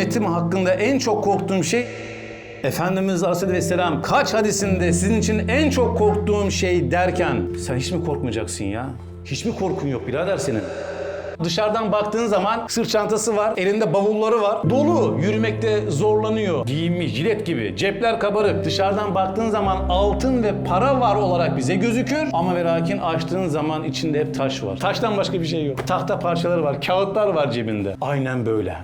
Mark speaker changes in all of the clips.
Speaker 1: ümmetim hakkında en çok korktuğum şey Efendimiz Aleyhisselam kaç hadisinde sizin için en çok korktuğum şey derken sen hiç mi korkmayacaksın ya? Hiç mi korkun yok birader senin? Dışarıdan baktığın zaman sırt çantası var, elinde bavulları var. Dolu, yürümekte zorlanıyor. Giyinmiş, jilet gibi, cepler kabarık. Dışarıdan baktığın zaman altın ve para var olarak bize gözükür. Ama ve lakin açtığın zaman içinde hep taş var. Taştan başka bir şey yok. Tahta parçaları var, kağıtlar var cebinde. Aynen böyle.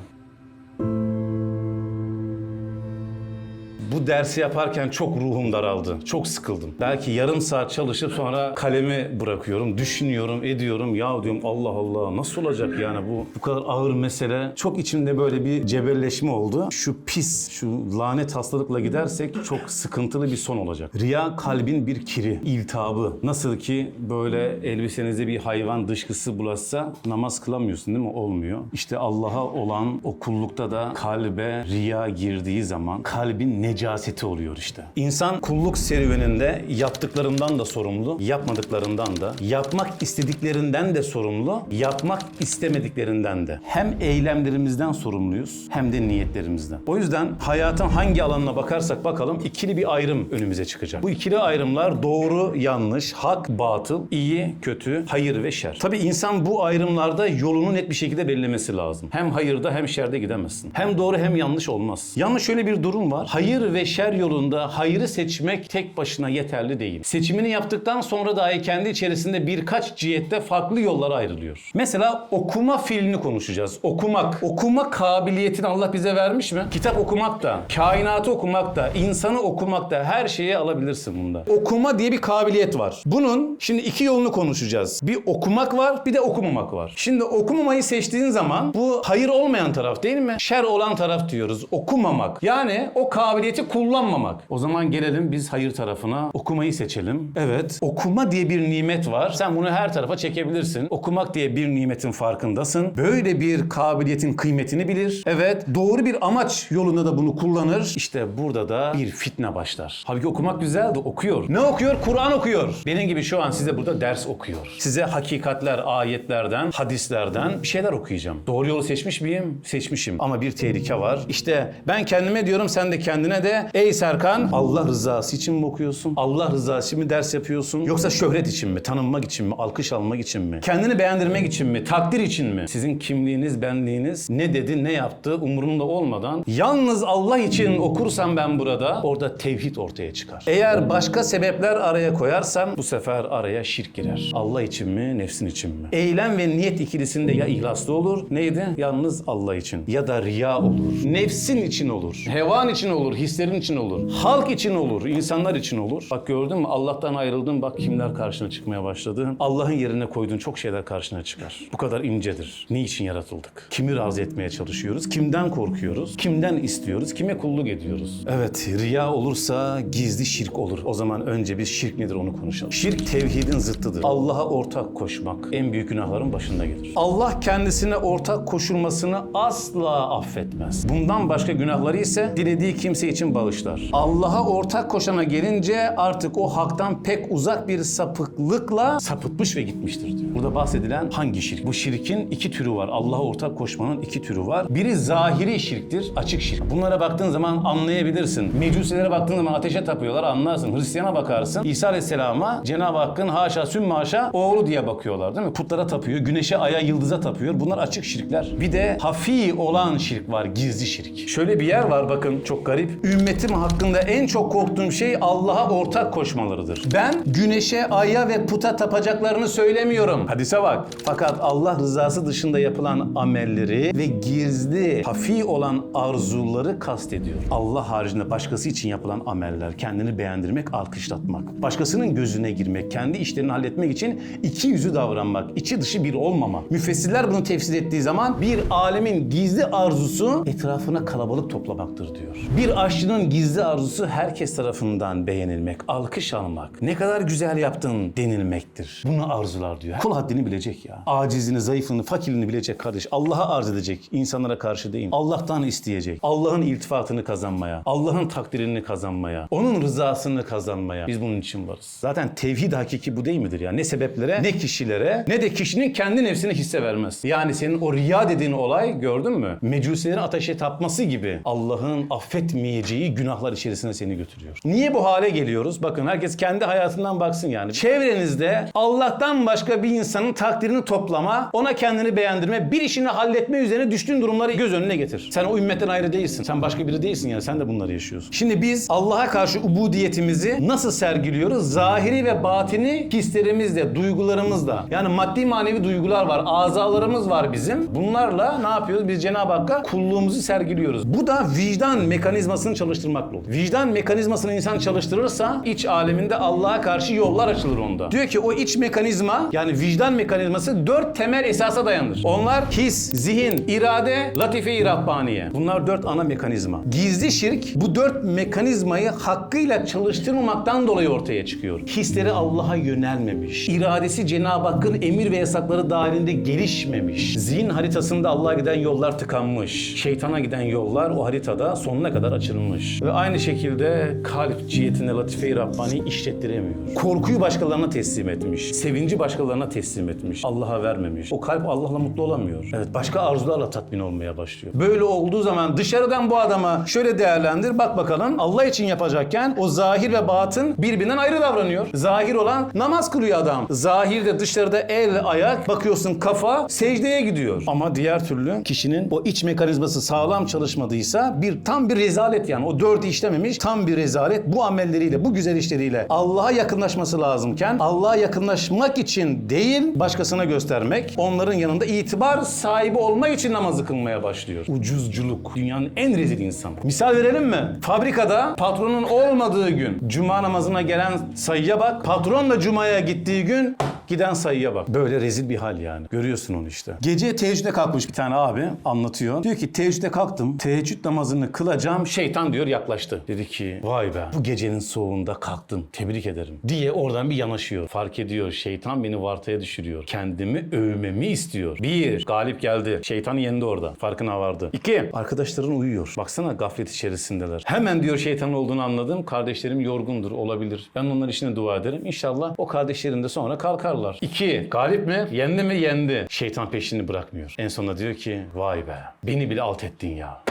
Speaker 1: Bu dersi yaparken çok ruhum daraldı. Çok sıkıldım. Belki yarım saat çalışıp sonra kalemi bırakıyorum. Düşünüyorum, ediyorum. Ya diyorum Allah Allah nasıl olacak yani bu bu kadar ağır mesele. Çok içimde böyle bir cebelleşme oldu. Şu pis, şu lanet hastalıkla gidersek çok sıkıntılı bir son olacak. Riya kalbin bir kiri, iltihabı. Nasıl ki böyle elbisenizde bir hayvan dışkısı bulaşsa namaz kılamıyorsun değil mi? Olmuyor. İşte Allah'a olan o kullukta da kalbe riya girdiği zaman kalbin necaseti oluyor işte. İnsan kulluk serüveninde yaptıklarından da sorumlu, yapmadıklarından da, yapmak istediklerinden de sorumlu, yapmak istemediklerinden de. Hem eylemlerimizden sorumluyuz hem de niyetlerimizden. O yüzden hayatın hangi alanına bakarsak bakalım ikili bir ayrım önümüze çıkacak. Bu ikili ayrımlar doğru, yanlış, hak, batıl, iyi, kötü, hayır ve şer. Tabii insan bu ayrımlarda yolunu net bir şekilde belirlemesi lazım. Hem hayırda hem şerde gidemezsin. Hem doğru hem yanlış olmaz. Yalnız şöyle bir durum var. Hayır ve şer yolunda hayrı seçmek tek başına yeterli değil. Seçimini yaptıktan sonra dahi kendi içerisinde birkaç cihette farklı yollara ayrılıyor. Mesela okuma fiilini konuşacağız. Okumak. Okuma kabiliyetini Allah bize vermiş mi? Kitap okumak da, kainatı okumak da, insanı okumak da her şeyi alabilirsin bunda. Okuma diye bir kabiliyet var. Bunun şimdi iki yolunu konuşacağız. Bir okumak var, bir de okumamak var. Şimdi okumamayı seçtiğin zaman bu hayır olmayan taraf değil mi? Şer olan taraf diyoruz. Okumamak. Yani o kabiliyeti kullanmamak. O zaman gelelim biz hayır tarafına. Okumayı seçelim. Evet. Okuma diye bir nimet var. Sen bunu her tarafa çekebilirsin. Okumak diye bir nimetin farkındasın. Böyle bir kabiliyetin kıymetini bilir. Evet. Doğru bir amaç yolunda da bunu kullanır. İşte burada da bir fitne başlar. Halbuki okumak güzel de okuyor. Ne okuyor? Kur'an okuyor. Benim gibi şu an size burada ders okuyor. Size hakikatler, ayetlerden, hadislerden bir şeyler okuyacağım. Doğru yolu seçmiş miyim? Seçmişim. Ama bir tehlike var. İşte ben kendime diyorum sen de kendine de ey Serkan Allah rızası için mi okuyorsun? Allah rızası için mi ders yapıyorsun? Yoksa şöhret için mi? Tanınmak için mi? Alkış almak için mi? Kendini beğendirmek için mi? Takdir için mi? Sizin kimliğiniz, benliğiniz ne dedi, ne yaptı umurumda olmadan yalnız Allah için okursam ben burada orada tevhid ortaya çıkar. Eğer başka sebepler araya koyarsam bu sefer araya şirk girer. Allah için mi, nefsin için mi? Eylem ve niyet ikilisinde ya ihlaslı olur, neydi? Yalnız Allah için. Ya da riya olur. Nefsin için olur. Hevan için olur, hislerin için olur. Halk için olur, insanlar için olur. Bak gördün mü? Allah'tan ayrıldın bak kimler karşına çıkmaya başladı. Allah'ın yerine koyduğun çok şeyler karşına çıkar. Bu kadar incedir. Niçin yaratıldık? Kimi razı etmeye çalışıyoruz? Kimden korkuyoruz? Kimden istiyoruz? Kime kulluk ediyoruz? Evet, riya olursa gizli şirk olur. O zaman önce biz şirk nedir onu konuşalım. Şirk tevhidin zıttıdır. Allah'a ortak koşmak en büyük günahların başında gelir. Allah kendisine ortak koşulmasını asla affetmez. Bundan başka günahları ise dilediği kimse için bağışlar. Allah'a ortak koşana gelince artık o haktan pek uzak bir sapıklıkla sapıtmış ve gitmiştir diyor. Burada bahsedilen hangi şirk? Bu şirkin iki türü var. Allah'a ortak koşmanın iki türü var. Biri zahiri şirktir, açık şirk. Bunlara baktığın zaman anlayabilirsin. Mecusilere baktığın zaman ateşe tapıyorlar anlarsın. Hristiyan'a bakarsın. İsa Aleyhisselam'a Cenab-ı Hakk'ın haşa sümme haşa oğlu diye bakıyorlar değil mi? Putlara tapıyor, güneşe, aya, yıldıza tapıyor. Bunlar açık şirkler. Bir de hafi olan şirk var, gizli şirk. Şöyle bir yer var bakın çok garip. Ümmetim hakkında en çok korktuğum şey Allah'a ortak koşmalarıdır. Ben güneşe, aya ve puta tapacaklarını söylemiyorum. Hadise bak. Fakat Allah rızası dışında yapılan amelleri ve gizli, hafi olan arzuları kastediyor. Allah haricinde başkası için yapılan ameller, kendini beğendirmek, alkışlatmak, başkasının gözüne girmek, kendi işlerini halletmek için iki yüzü davranmak, içi dışı bir olmama. Müfessirler bunu tefsir ettiği zaman bir alemin gizli arzusu etrafına kalabalık toplamaktır diyor. Bir aşçı Yapıcının gizli arzusu herkes tarafından beğenilmek, alkış almak. Ne kadar güzel yaptın denilmektir. Bunu arzular diyor. Kul haddini bilecek ya. Acizini, zayıfını, fakirliğini bilecek kardeş. Allah'a arz edecek. insanlara karşı değil. Allah'tan isteyecek. Allah'ın iltifatını kazanmaya, Allah'ın takdirini kazanmaya, onun rızasını kazanmaya. Biz bunun için varız. Zaten tevhid hakiki bu değil midir ya? Ne sebeplere, ne kişilere, ne de kişinin kendi nefsine hisse vermez. Yani senin o riya dediğin olay gördün mü? Mecusilerin ateşe tapması gibi Allah'ın affetmeyeceği günahlar içerisine seni götürüyor. Niye bu hale geliyoruz? Bakın herkes kendi hayatından baksın yani. Çevrenizde Allah'tan başka bir insanın takdirini toplama, ona kendini beğendirme, bir işini halletme üzerine düştüğün durumları göz önüne getir. Sen o ümmetten ayrı değilsin. Sen başka biri değilsin yani. Sen de bunları yaşıyorsun. Şimdi biz Allah'a karşı ubudiyetimizi nasıl sergiliyoruz? Zahiri ve batini hislerimizle, duygularımızla. Yani maddi manevi duygular var. Azalarımız var bizim. Bunlarla ne yapıyoruz? Biz Cenab-ı Hakk'a kulluğumuzu sergiliyoruz. Bu da vicdan mekanizmasını çalıştırmakla olur. Vicdan mekanizmasını insan çalıştırırsa iç aleminde Allah'a karşı yollar açılır onda. Diyor ki o iç mekanizma yani vicdan mekanizması dört temel esasa dayanır. Onlar his, zihin, irade, latife-i Rabbaniye. Bunlar dört ana mekanizma. Gizli şirk bu dört mekanizmayı hakkıyla çalıştırmamaktan dolayı ortaya çıkıyor. Hisleri Allah'a yönelmemiş. İradesi Cenab-ı Hakk'ın emir ve yasakları dahilinde gelişmemiş. Zihin haritasında Allah'a giden yollar tıkanmış. Şeytana giden yollar o haritada sonuna kadar açılmış. Ve aynı şekilde kalp cihetinde latife-i Rabbani işlettiremiyor. Korkuyu başkalarına teslim etmiş. Sevinci başkalarına teslim etmiş. Allah'a vermemiş. O kalp Allah'la mutlu olamıyor. Evet başka arzularla tatmin olmaya başlıyor. Böyle olduğu zaman dışarıdan bu adama şöyle değerlendir. Bak bakalım Allah için yapacakken o zahir ve batın birbirinden ayrı davranıyor. Zahir olan namaz kılıyor adam. Zahirde dışarıda el, ayak, bakıyorsun kafa secdeye gidiyor. Ama diğer türlü kişinin o iç mekanizması sağlam çalışmadıysa bir tam bir rezalet yani. O dört işlememiş tam bir rezalet. Bu amelleriyle, bu güzel işleriyle Allah'a yakınlaşması lazımken Allah'a yakınlaşmak için değil başkasına göstermek, onların yanında itibar sahibi olmak için namazı kılmaya başlıyor. Ucuzculuk. Dünyanın en rezil insanı. Misal verelim mi? Fabrikada patronun olmadığı gün cuma namazına gelen sayıya bak. Patronla cumaya gittiği gün giden sayıya bak. Böyle rezil bir hal yani. Görüyorsun onu işte. Gece teheccüde kalkmış bir tane abi anlatıyor. Diyor ki teheccüde kalktım. Teheccüd namazını kılacağım. Şeytan diyor yaklaştı. Dedi ki vay be bu gecenin soğuğunda kalktın. Tebrik ederim. Diye oradan bir yanaşıyor. Fark ediyor şeytan beni vartaya düşürüyor. Kendimi övmemi istiyor. Bir, galip geldi. Şeytan yendi orada. Farkına vardı. İki, arkadaşların uyuyor. Baksana gaflet içerisindeler. Hemen diyor şeytanın olduğunu anladım. Kardeşlerim yorgundur olabilir. Ben onların işine dua ederim. İnşallah o kardeşlerim de sonra kalkarlar. İki, galip mi? Yendi mi? Yendi. Şeytan peşini bırakmıyor. En sonunda diyor ki vay be beni bile alt ettin ya.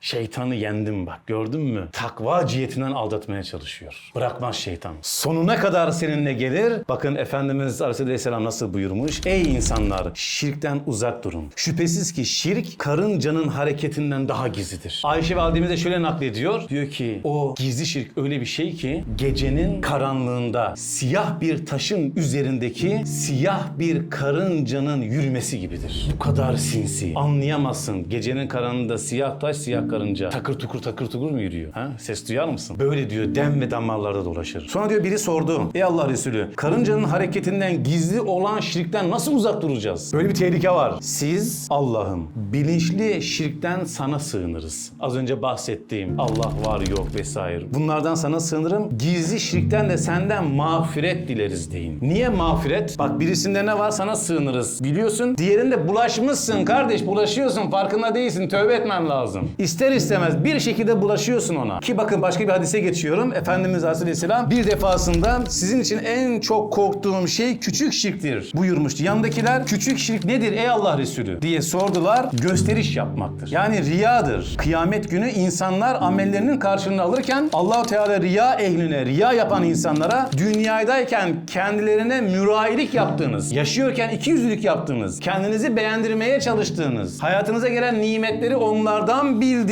Speaker 1: Şeytanı yendim bak gördün mü? Takva cihetinden aldatmaya çalışıyor. Bırakmaz şeytan. Sonuna kadar seninle gelir. Bakın Efendimiz Aleyhisselam nasıl buyurmuş? Ey insanlar şirkten uzak durun. Şüphesiz ki şirk karıncanın hareketinden daha gizlidir. Ayşe validemiz de şöyle naklediyor. Diyor ki o gizli şirk öyle bir şey ki gecenin karanlığında siyah bir taşın üzerindeki siyah bir karıncanın yürümesi gibidir. Bu kadar sinsi. Anlayamazsın. Gecenin karanlığında siyah taş siyah karınca takır tukur takır tukur mu yürüyor? Ha? Ses duyar mısın? Böyle diyor dem ve damarlarda dolaşır. Sonra diyor biri sordu. Ey Allah Resulü karıncanın hareketinden gizli olan şirkten nasıl uzak duracağız? Böyle bir tehlike var. Siz Allah'ım bilinçli şirkten sana sığınırız. Az önce bahsettiğim Allah var yok vesaire. Bunlardan sana sığınırım. Gizli şirkten de senden mağfiret dileriz deyin. Niye mağfiret? Bak birisinde ne var sana sığınırız. Biliyorsun. Diğerinde bulaşmışsın kardeş bulaşıyorsun farkında değilsin. Tövbe etmen lazım. İster istemez bir şekilde bulaşıyorsun ona. Ki bakın başka bir hadise geçiyorum. Efendimiz Aleyhisselam bir defasında sizin için en çok korktuğum şey küçük şirktir buyurmuştu. Yandakiler küçük şirk nedir ey Allah Resulü diye sordular. Gösteriş yapmaktır. Yani riyadır. Kıyamet günü insanlar amellerinin karşılığını alırken Allahu Teala riya ehline, riya yapan insanlara dünyadayken kendilerine mürailik yaptığınız, yaşıyorken iki yüzlülük yaptığınız, kendinizi beğendirmeye çalıştığınız, hayatınıza gelen nimetleri onlardan bildiğiniz,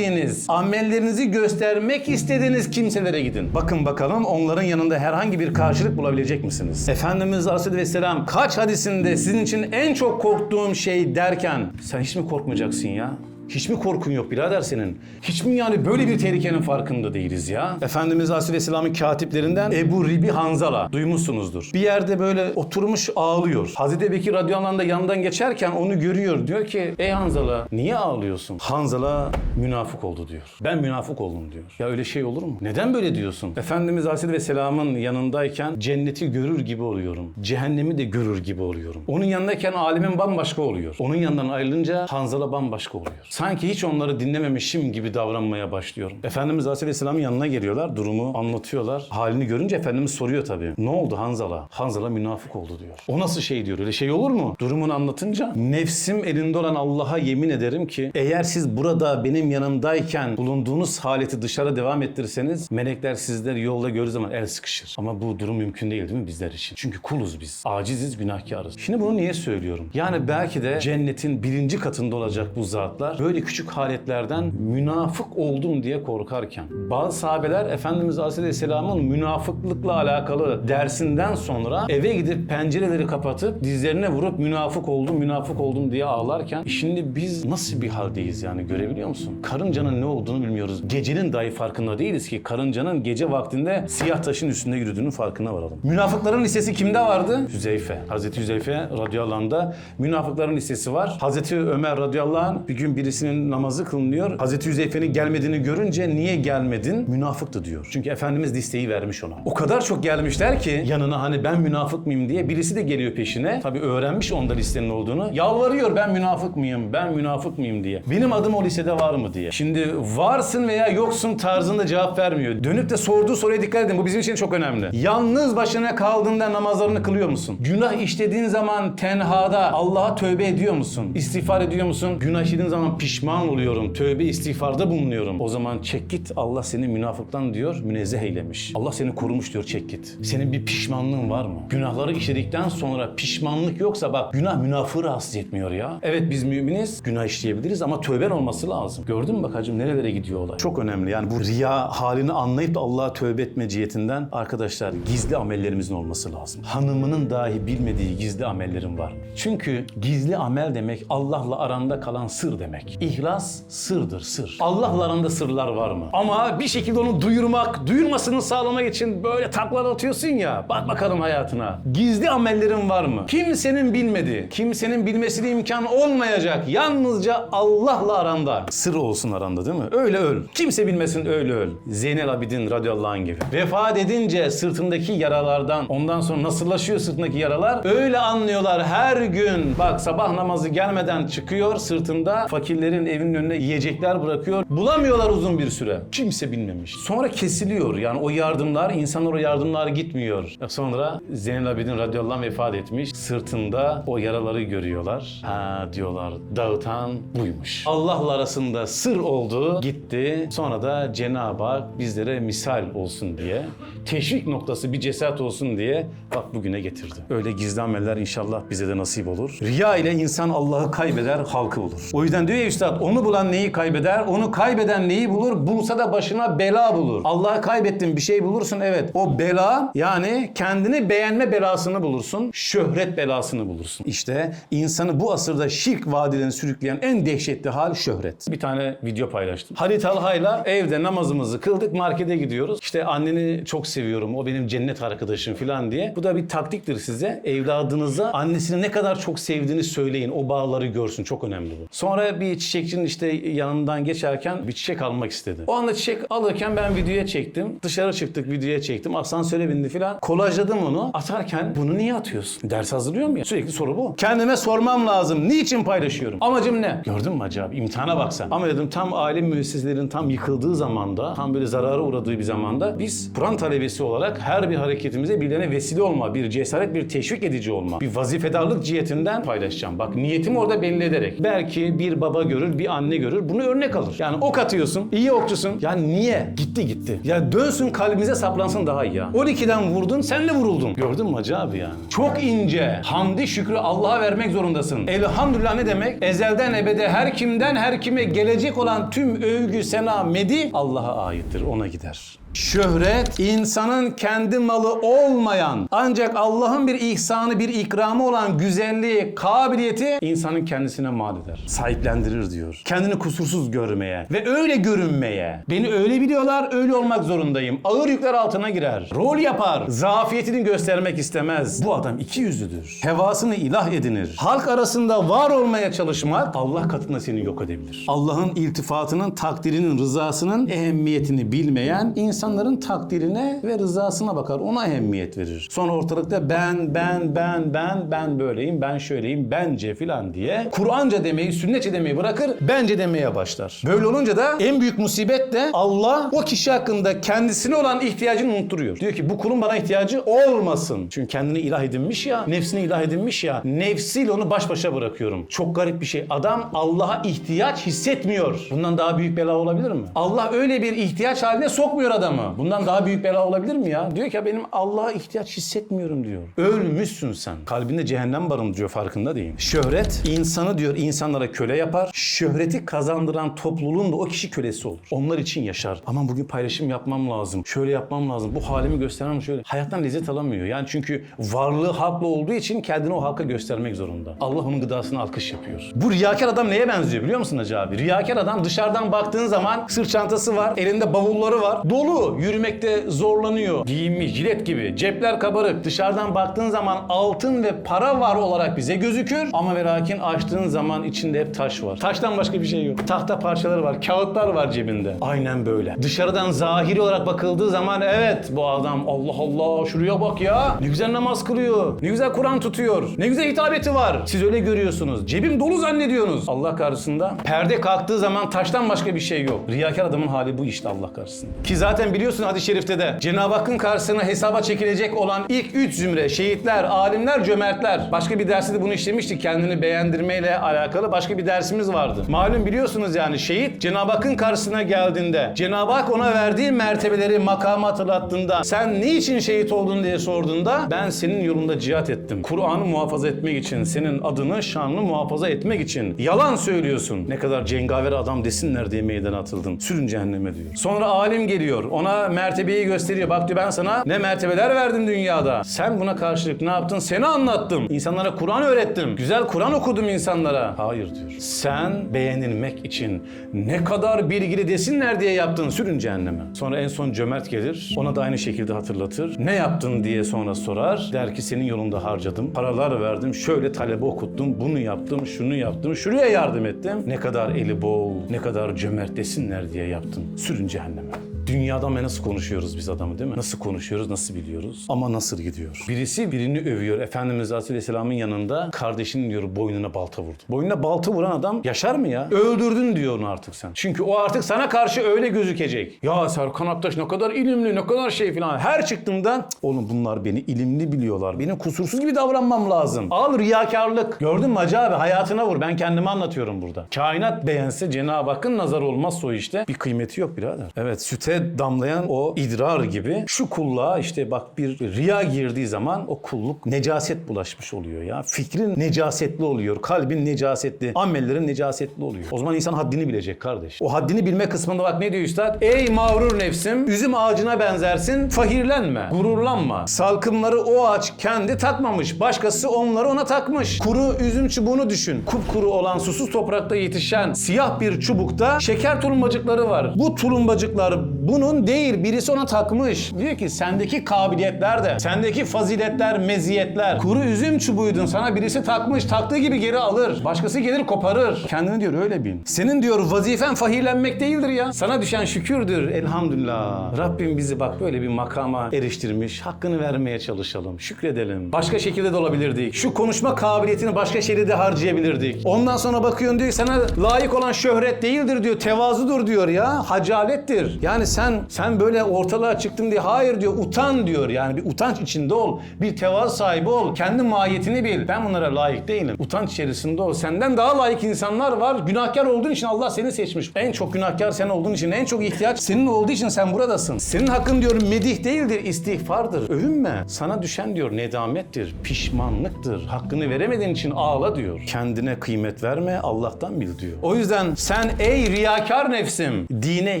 Speaker 1: amellerinizi göstermek istediğiniz kimselere gidin. Bakın bakalım onların yanında herhangi bir karşılık bulabilecek misiniz? Efendimiz Aleyhisselam kaç hadisinde sizin için en çok korktuğum şey derken sen hiç mi korkmayacaksın ya? Hiç mi korkun yok birader senin? Hiç mi yani böyle bir tehlikenin farkında değiliz ya? Efendimiz Aleyhisselam'ın katiplerinden Ebu Ribi Hanzala duymuşsunuzdur. Bir yerde böyle oturmuş ağlıyor. Hazreti Bekir radıyallahu da yanından geçerken onu görüyor. Diyor ki ey Hanzala niye ağlıyorsun? Hanzala münafık oldu diyor. Ben münafık oldum diyor. Ya öyle şey olur mu? Neden böyle diyorsun? Efendimiz Aleyhisselam'ın yanındayken cenneti görür gibi oluyorum. Cehennemi de görür gibi oluyorum. Onun yanındayken alemin bambaşka oluyor. Onun yanından ayrılınca Hanzala bambaşka oluyor. Sanki hiç onları dinlememişim gibi davranmaya başlıyorum. Efendimiz Aleyhisselam'ın yanına geliyorlar. Durumu anlatıyorlar. Halini görünce Efendimiz soruyor tabii. Ne oldu Hanzala? Hanzala münafık oldu diyor. O nasıl şey diyor? Öyle şey olur mu? Durumunu anlatınca nefsim elinde olan Allah'a yemin ederim ki eğer siz burada benim yanımdayken bulunduğunuz haleti dışarı devam ettirirseniz melekler sizleri yolda gördüğü zaman el sıkışır. Ama bu durum mümkün değil değil mi bizler için? Çünkü kuluz biz. Aciziz, günahkarız. Şimdi bunu niye söylüyorum? Yani belki de cennetin birinci katında olacak bu zatlar böyle küçük haletlerden münafık oldum diye korkarken bazı sahabeler Efendimiz Aleyhisselam'ın münafıklıkla alakalı dersinden sonra eve gidip pencereleri kapatıp dizlerine vurup münafık oldum, münafık oldum diye ağlarken şimdi biz nasıl bir haldeyiz yani görebiliyor musun? Karıncanın ne olduğunu bilmiyoruz. Gecenin dahi farkında değiliz ki karıncanın gece vaktinde siyah taşın üstünde yürüdüğünün farkına varalım. Münafıkların listesi kimde vardı? Hüzeyfe. Hazreti Hüzeyfe radıyallahu anh'da münafıkların listesi var. Hazreti Ömer radıyallahu anh bir gün birisinin namazı kılınıyor. Hazreti Hüzeyfe'nin gelmediğini görünce niye gelmedin? Münafıktı diyor. Çünkü Efendimiz listeyi vermiş ona. O kadar çok gelmişler ki yanına hani ben münafık mıyım diye birisi de geliyor peşine. Tabii öğrenmiş onda listenin olduğunu. Yalvarıyor ben münafık mıyım? Ben münafık mıyım diye. Benim adım o listede var mı diye. Şimdi varsın veya yoksun tarzında cevap vermiyor. Dönüp de sorduğu soruya dikkat edin. Bu bizim için çok önemli. Yalnız başına kaldığında namazlarını kılıyor musun? Günah işlediğin zaman tenhada Allah'a tövbe ediyor musun? İstiğfar ediyor musun? Günah işlediğin zaman pişman oluyorum. Tövbe istiğfarda bulunuyorum. O zaman çek git. Allah seni münafıktan diyor münezzeh eylemiş. Allah seni korumuş diyor çek git. Senin bir pişmanlığın var mı? Günahları işledikten sonra pişmanlık yoksa bak günah münafığı rahatsız etmiyor ya. Evet biz müminiz. Günah işleyebiliriz ama tövben olması lazım. Gördün mü bak hacım nerelere gidiyor olay? Çok önemli yani bu riya halini anlayıp da Allah'a tövbe etme cihetinden arkadaşlar gizli amellerimizin olması lazım. Hanımının dahi bilmediği gizli amellerin var. Çünkü gizli amel demek Allah'la aranda kalan sır demek. İhlas sırdır sır. Allah'la aranda sırlar var mı? Ama bir şekilde onu duyurmak, duyurmasını sağlamak için böyle taklar atıyorsun ya. Bak bakalım hayatına. Gizli amellerin var mı? Kimsenin bilmediği, kimsenin bilmesine imkan olmayacak. Yalnızca Allah'la aranda. Sır olsun aranda değil mi? Öyle öl. Kimse bilmesin öyle öl. Zeynel Abidin radıyallahu anh gibi. Vefat edince sırtındaki yaralardan ondan sonra nasıllaşıyor sırtındaki yaralar? Öyle anlıyorlar her gün. Bak sabah namazı gelmeden çıkıyor sırtında fakirlerin evinin önüne yiyecekler bırakıyor. Bulamıyorlar uzun bir süre. Kimse bilmemiş. Sonra kesiliyor. Yani o yardımlar, insanlar o yardımlar gitmiyor. Sonra Zeynel Abidin radıyallahu anh vefat etmiş. Sırtında o yaraları görüyorlar. Ha diyorlar dağıtan buymuş. Allah'la arasında sır oldu gitti. Sonra da Cenab-ı Hak bizlere misal olsun diye, teşvik noktası bir cesaret olsun diye bak bugüne getirdi. Öyle gizli ameller inşallah bize de nasip olur. Riya ile insan Allah'ı kaybeder, halkı bulur. O yüzden diyor ya üstad onu bulan neyi kaybeder, onu kaybeden neyi bulur, bulsa da başına bela bulur. Allah'ı kaybettin bir şey bulursun evet. O bela yani kendini beğenme belasını bulursun, şöhret belasını bulursun. İşte insanı bu asırda şirk vadilerine sürükleyen en dehşetli hal şöhret. Bir tane video paylaştım. Halit Alhay'la evde namazımızı kıldık markete gidiyoruz. İşte anneni çok seviyorum o benim cennet arkadaşım falan diye. Bu da bir taktiktir size. Evladınıza annesini ne kadar çok sevdiğini söyleyin. O bağları görsün. Çok önemli bu. Sonra bir çiçekçinin işte yanından geçerken bir çiçek almak istedi. O anda çiçek alırken ben videoya çektim. Dışarı çıktık videoya çektim. Asansöre bindi falan. Kolajladım onu. Atarken bunu niye atıyorsun? Ders hazırlıyorum ya. Sürekli soru bu. Kendime sormam lazım. Niçin paylaşıyorum? Amacım ne? Gördün mü acaba? İmtihana baksan. Ama dedim tam aile müesseselerin tam yıkıldığı zamanda, tam böyle zarara uğradığı bir zamanda biz Kur'an talebesi olarak her bir hareketimize birilerine vesile olma, bir cesaret, bir teşvik edici olma, bir vazifedarlık cihetinden paylaşacağım. Bak niyetimi orada belli ederek. Belki bir baba görür, bir anne görür. Bunu örnek alır. Yani ok atıyorsun, iyi okçusun. Yani niye? Gitti gitti. Ya dönsün kalbimize saplansın daha iyi ya. 12'den vurdun, sen de vuruldun. Gördün mü acı abi yani? Çok ince. Hamdi şükrü Allah'a vermek zorundasın. Elhamdülillah ne demek? Ezelden ebede her kimden her kime gelecek olan tüm övgü, sena, medi Allah'a aittir. Ona gider. Şöhret insanın kendi malı olmayan ancak Allah'ın bir ihsanı bir ikramı olan güzelliği, kabiliyeti insanın kendisine mal eder. Sahiplendirir diyor. Kendini kusursuz görmeye ve öyle görünmeye. Beni öyle biliyorlar, öyle olmak zorundayım. Ağır yükler altına girer. Rol yapar. Zafiyetini göstermek istemez. Bu adam iki yüzlüdür. Hevasını ilah edinir. Halk arasında var olmaya çalışmak Allah katında seni yok edebilir. Allah'ın iltifatının, takdirinin, rızasının ehemmiyetini bilmeyen insanların takdirine ve rızasına bakar. Ona ehemmiyet verir. Sonra ortalıkta ben, ben, ben, ben, ben böyleyim, ben şöyleyim, bence filan diye Kur'anca demeyi, sünnetçe demeyi bırakır, bence demeye başlar. Böyle olunca da en büyük musibet de Allah o kişi hakkında kendisine olan ihtiyacını unutturuyor. Diyor ki bu kulun bana ihtiyacı olmasın. Çünkü kendini ilah edinmiş ya, nefsini ilah edinmiş ya, nefsiyle onu baş başa bırakıyorum. Çok garip bir şey. Adam Allah'a ihtiyaç hissetmiyor. Bundan daha büyük bela olabilir mi? Allah öyle bir ihtiyaç haline sokmuyor adamı. Bundan daha büyük bela olabilir mi ya? Diyor ki "Ya benim Allah'a ihtiyaç hissetmiyorum diyor. Ölmüşsün sen. Kalbinde cehennem barındırıyor farkında değil. Şöhret insanı diyor insanlara köle yapar. Şöhreti kazandıran topluluğun da o kişi kölesi olur. Onlar için yaşar. Aman bugün paylaşım yapmam lazım. Şöyle yapmam lazım. Bu halimi göstermem şöyle. Hayattan lezzet alamıyor. Yani çünkü varlığı halkla olduğu için kendini o halka göstermek zorunda. Allah onun gıdasına alkış yapıyor. Bu riyakar adam neye benziyor biliyor musun Hacı abi? Riyakar adam dışarıdan baktığın zaman sırt çantası var, elinde bavulları var. Dolu, yürümekte zorlanıyor. Giyinmiş, jilet gibi. Cepler kabarık. Dışarıdan baktığın zaman altın ve para var olarak bize gözükür. Ama ve lakin açtığın zaman içinde hep taş var. Taştan başka bir şey yok. Tahta parçaları var, kağıtlar var cebinde. Aynen böyle. Dışarıdan zahiri olarak bakıldığı zaman evet bu adam Allah Allah şuraya bak ya. Ne güzel namaz kılıyor. Ne güzel Kur'an tutuyor. Ne güzel hitabeti var. Siz öyle görüyorsunuz. Cebim dolu zannediyorsunuz. Allah karşısında perde kalktığı zaman taştan başka bir şey yok. Riyakar adamın hali bu işte Allah karşısında. Ki zaten biliyorsun hadis-i şerifte de Cenab-ı Hakk'ın karşısına hesaba çekilecek olan ilk üç zümre şehitler, alimler, cömertler. Başka bir derste de bunu işlemiştik. Kendini beğendirmeyle alakalı başka bir dersimiz vardı. Malum biliyorsunuz yani şehit Cenab-ı Hakk'ın karşısına geldiğinde Cenab-ı Hak ona verdiği mertebeleri makamı hatırlattığında sen niçin şehit oldun diye sorduğunda ben senin yolunda cihat ettim. Kur'an'ı muhafaza etmek için, senin adını, şanını muhafaza etmek için. Yalan söylüyorsun. Ne kadar cengaver adam desinler diye meydana atıldın. Sürün cehenneme diyor. Sonra alim geliyor. Ona mertebeyi gösteriyor. Bak diyor ben sana ne mertebeler verdim dünyada. Sen buna karşılık ne yaptın? Seni anlattım. İnsanlara Kur'an öğrettim. Güzel Kur'an okudum insanlara. Hayır diyor. Sen beğenilmek için ne kadar bilgili desinler diye yaptın. Sürün cehenneme. Sonra en son cömert gelir. Ona da aynı şekilde hatırlatır. Ne yaptın diye sonra sorar. Der ki senin yolunda harcadım. Paralar verdim. Şöyle talebe okuttum. Bunu yaptım. Şunu yaptım. Şuraya yardım ettim. Ne kadar eli bol, ne kadar cömert desinler diye yaptın. Sürün cehenneme. Dünyada ve nasıl konuşuyoruz biz adamı değil mi? Nasıl konuşuyoruz, nasıl biliyoruz? Ama nasıl gidiyor? Birisi birini övüyor. Efendimiz Aleyhisselam'ın yanında kardeşinin diyor boynuna balta vurdu. Boynuna balta vuran adam yaşar mı ya? Öldürdün diyor onu artık sen. Çünkü o artık sana karşı öyle gözükecek. Ya Serkan Aktaş ne kadar ilimli, ne kadar şey filan. Her çıktığımda "Cık, oğlum bunlar beni ilimli biliyorlar. Benim kusursuz gibi davranmam lazım. Al riyakarlık. Gördün mü Hacı abi hayatına vur. Ben kendimi anlatıyorum burada. Kainat beğense Cenab-ı Hakk'ın nazarı olmazsa o işte bir kıymeti yok birader. Evet süte damlayan o idrar gibi şu kulluğa işte bak bir riya girdiği zaman o kulluk necaset bulaşmış oluyor ya. Fikrin necasetli oluyor. Kalbin necasetli. Amellerin necasetli oluyor. O zaman insan haddini bilecek kardeş. O haddini bilme kısmında bak ne diyor üstad? Ey mağrur nefsim üzüm ağacına benzersin. Fahirlenme. Gururlanma. Salkımları o ağaç kendi takmamış. Başkası onları ona takmış. Kuru üzüm çubuğunu düşün. Kupkuru olan susuz toprakta yetişen siyah bir çubukta şeker tulumbacıkları var. Bu tulumbacıklar bunun değil birisi ona takmış. Diyor ki sendeki kabiliyetler de, sendeki faziletler, meziyetler. Kuru üzüm çubuğuydun sana birisi takmış. Taktığı gibi geri alır. Başkası gelir koparır. Kendini diyor öyle bil. Senin diyor vazifen fahirlenmek değildir ya. Sana düşen şükürdür elhamdülillah. Rabbim bizi bak böyle bir makama eriştirmiş. Hakkını vermeye çalışalım. Şükredelim. Başka şekilde de olabilirdik. Şu konuşma kabiliyetini başka şeyde de harcayabilirdik. Ondan sonra bakıyorsun diyor sana layık olan şöhret değildir diyor. Tevazudur diyor ya. Hacalettir. Yani sen sen böyle ortalığa çıktın diye hayır diyor. Utan diyor. Yani bir utanç içinde ol. Bir tevazu sahibi ol. Kendi mahiyetini bil. Ben bunlara layık değilim. Utanç içerisinde ol. Senden daha layık insanlar var. Günahkar olduğun için Allah seni seçmiş. En çok günahkar sen olduğun için, en çok ihtiyaç senin olduğu için sen buradasın. Senin hakkın diyor medih değildir, istihfardır. Övünme. Sana düşen diyor nedamettir, pişmanlıktır. Hakkını veremediğin için ağla diyor. Kendine kıymet verme, Allah'tan bil diyor. O yüzden sen ey riyakar nefsim, dine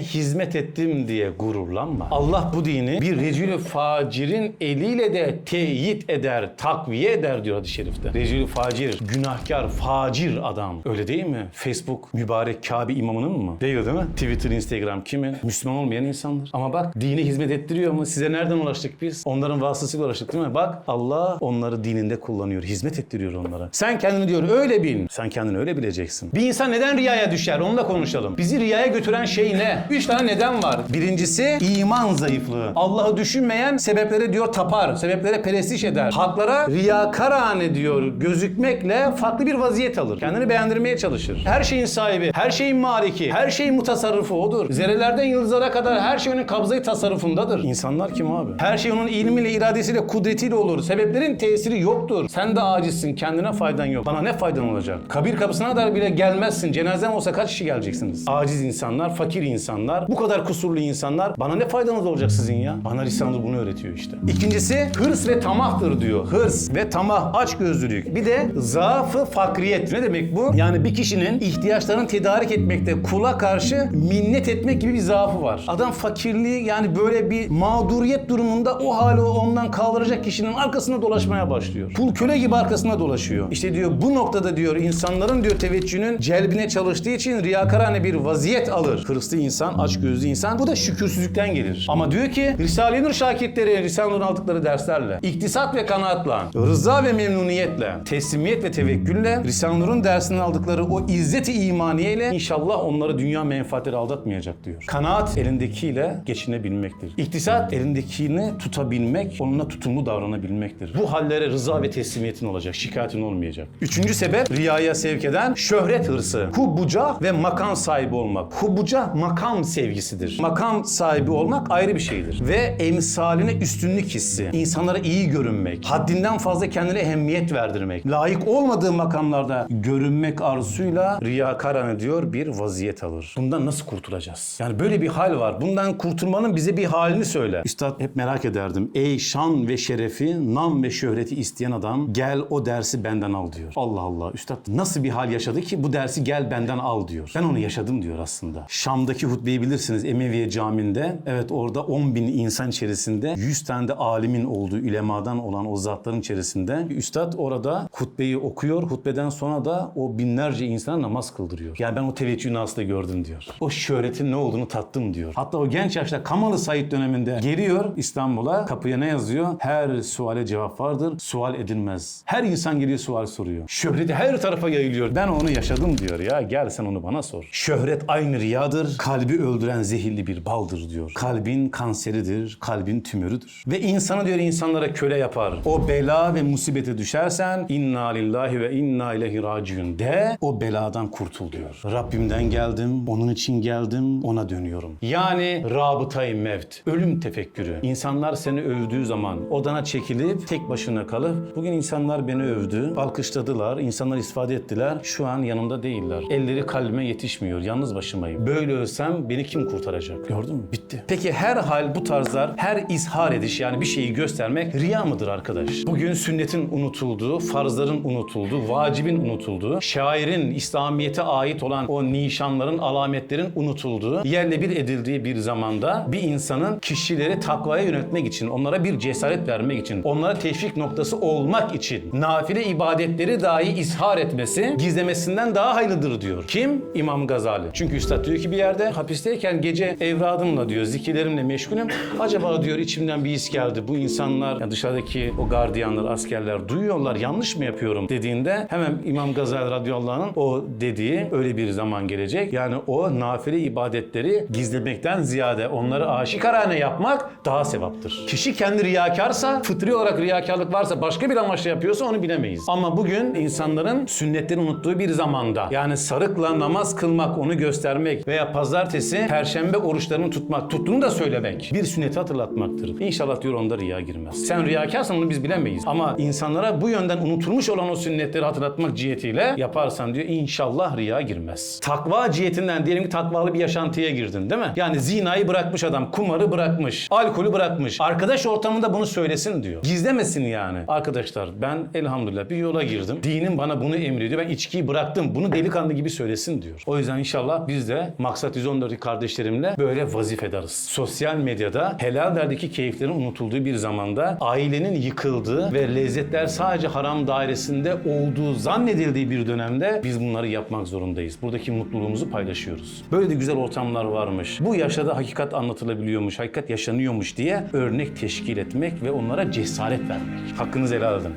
Speaker 1: hizmet ettim diye gururlanma. Allah bu dini bir recülü facirin eliyle de teyit eder, takviye eder diyor hadis-i şerifte. Recülü facir, günahkar, facir adam. Öyle değil mi? Facebook mübarek Kabe imamının mı? Değil değil mi? Twitter, Instagram kimin? Müslüman olmayan insanlar. Ama bak dine hizmet ettiriyor mu? Size nereden ulaştık biz? Onların vasıtasıyla ulaştık değil mi? Bak Allah onları dininde kullanıyor. Hizmet ettiriyor onlara. Sen kendini diyor öyle bil. Sen kendini öyle bileceksin. Bir insan neden riyaya düşer? Onunla konuşalım. Bizi riyaya götüren şey ne? Üç tane neden var. Birincisi iman zayıflığı. Allah'ı düşünmeyen sebeplere diyor tapar. Sebeplere perestiş eder. Halklara riyakarane diyor gözükmekle farklı bir vaziyet alır. Kendini beğendirmeye çalışır. Her şeyin sahibi, her şeyin maliki, her şeyin mutasarrıfı odur. Zerrelerden yıldızlara kadar her şey onun kabzayı tasarrufundadır. İnsanlar kim abi? Her şey onun ilmiyle, iradesiyle, kudretiyle olur. Sebeplerin tesiri yoktur. Sen de acizsin, kendine faydan yok. Bana ne faydan olacak? Kabir kapısına kadar bile gelmezsin. Cenazen olsa kaç kişi geleceksiniz? Aciz insanlar, fakir insanlar, bu kadar kusurlu insanlar. Bana ne faydanız olacak sizin ya? Bana Nur bunu öğretiyor işte. İkincisi hırs ve tamahtır diyor. Hırs ve tamah, açgözlülük. Bir de zaafı fakriyet. Ne demek bu? Yani bir kişinin ihtiyaçlarını tedarik etmekte kula karşı minnet etmek gibi bir zaafı var. Adam fakirliği yani böyle bir mağduriyet durumunda o hali ondan kaldıracak kişinin arkasında dolaşmaya başlıyor. Pul köle gibi arkasında dolaşıyor. İşte diyor bu noktada diyor insanların diyor teveccühünün celbine çalıştığı için riyakarane bir vaziyet alır. Hırslı insan, açgözlü insan. Bu da şükürsüzlükten gelir. Ama diyor ki Risale-i Nur şakirtleri Risale-i Nur'un aldıkları derslerle, iktisat ve kanaatla, rıza ve memnuniyetle, teslimiyet ve tevekkülle Risale-i Nur'un dersinden aldıkları o izzeti imaniyeyle inşallah onları dünya menfaatleri aldatmayacak diyor. Kanaat elindekiyle geçinebilmektir. İktisat elindekini tutabilmek, onunla tutumlu davranabilmektir. Bu hallere rıza ve teslimiyetin olacak, şikayetin olmayacak. Üçüncü sebep riyaya sevk eden şöhret hırsı. Hubbuca ve makam sahibi olmak. Hubbuca makam sevgisidir. Makam sahibi olmak ayrı bir şeydir. Ve emsaline üstünlük hissi. İnsanlara iyi görünmek. Haddinden fazla kendine ehemmiyet verdirmek. Layık olmadığı makamlarda görünmek arzusuyla riyakarane diyor bir vaziyet alır. Bundan nasıl kurtulacağız? Yani böyle bir hal var. Bundan kurtulmanın bize bir halini söyle. Üstad hep merak ederdim. Ey şan ve şerefi, nam ve şöhreti isteyen adam gel o dersi benden al diyor. Allah Allah. Üstad nasıl bir hal yaşadı ki bu dersi gel benden al diyor. Ben onu yaşadım diyor aslında. Şam'daki hutbeyi bilirsiniz Emeviye Camii'nde. Evet orada 10 bin insan içerisinde 100 tane de alimin olduğu, ulemadan olan o zatların içerisinde. Üstad orada hutbeyi okuyor. Hutbeden sonra da o binlerce insana namaz kıldırıyor. Yani ben o teveccühü nasıl gördüm diyor. O şöhretin ne olduğunu tattım diyor. Hatta o genç yaşta Kamalı Said döneminde geliyor İstanbul'a. Kapıya ne yazıyor? Her suale cevap vardır. Sual edilmez. Her insan geliyor sual soruyor. Şöhreti her tarafa yayılıyor. Ben onu yaşadım diyor ya. Gel sen onu bana sor. Şöhret aynı riyadır. Kalbi öldüren zehirli bir baldır diyor. Kalbin kanseridir. Kalbin tümörüdür. Ve insanı diyor insanlara köle yapar. O bela ve musibete düşersen inna lillahi ve inna ileyhi raciun de o beladan kurtul diyor. Rabbimden geldim, onun için geldim, ona dönüyorum. Yani rabıtayı mevt, ölüm tefekkürü. İnsanlar seni övdüğü zaman odana çekilip tek başına kalıp bugün insanlar beni övdü, alkışladılar, insanlar istifade ettiler. Şu an yanımda değiller. Elleri kalbime yetişmiyor. Yalnız başımayım. Böyle ölsem beni kim kurtaracak? Gördün mü? Bitti. Peki her hal bu tarzlar, her izhar ediş yani bir şeyi göstermek riya mıdır arkadaş? Bugün sünnetin unutulduğu, farzların unutulduğu, vacibin unutulduğu, şairin İslamiyete ait olan o nişanların, alametlerin unutulduğu, yerle bir edildiği bir zamanda bir insanın kişileri takvaya yönetmek için, onlara bir cesaret vermek için, onlara teşvik noktası olmak için nafile ibadetleri dahi ishar etmesi gizlemesinden daha hayırlıdır diyor. Kim? İmam Gazali. Çünkü Üstad diyor ki bir yerde hapisteyken gece evradımla diyor, zikirlerimle meşgulüm. Acaba diyor içimden bir his geldi. Bu insanlar, ya dışarıdaki o gardiyanlar, askerler duyuyorlar. Yanlış mı yapıyorum dediğinde hemen İmam Gazali radıyallahu anh'ın o dediği öyle bir zaman gelecek. Yani o nafile ibadetleri gizlemekten ziyade onları aşikarane yapmak daha sevaptır. Kişi kendi riyakarsa, fıtri olarak riyakarlık varsa, başka bir amaçla yapıyorsa onu bilemeyiz. Ama bugün insanların sünnetleri unuttuğu bir zamanda yani sarıkla namaz kılmak, onu göstermek veya pazartesi, perşembe oruçlarını tutmak, tuttuğunu da söylemek bir sünneti hatırlatmaktır. İnşallah diyor onda riya girmez. Sen riyakarsan onu biz bilemeyiz. Ama insanlara bu yönden unutulmuş olan o sünnetleri hatırlatmak cihetiyle yaparsan diyor inşallah riya girmez. Takva cihetinden diyelim ki takvalı bir yaşantıya girdin değil mi? Yani zinayı bırakmış adam, kumarı bırakmış, alkolü bırakmış. Arkadaş ortamında bunu söylesin diyor. Gizlemesin yani. Arkadaşlar ben elhamdülillah bir yola girdim. Dinim bana bunu emrediyor. Ben içkiyi bıraktım. Bunu delikanlı gibi söylesin diyor. O yüzden inşallah biz de Maksat 114 kardeşlerimle böyle böyle vazifedarız. Sosyal medyada helal derdeki keyiflerin unutulduğu bir zamanda ailenin yıkıldığı ve lezzetler sadece haram dairesinde olduğu zannedildiği bir dönemde biz bunları yapmak zorundayız. Buradaki mutluluğumuzu paylaşıyoruz. Böyle de güzel ortamlar varmış. Bu yaşta da hakikat anlatılabiliyormuş, hakikat yaşanıyormuş diye örnek teşkil etmek ve onlara cesaret vermek. Hakkınızı helal edin.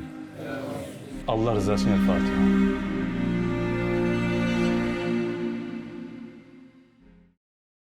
Speaker 1: Allah rızası için Fatiha.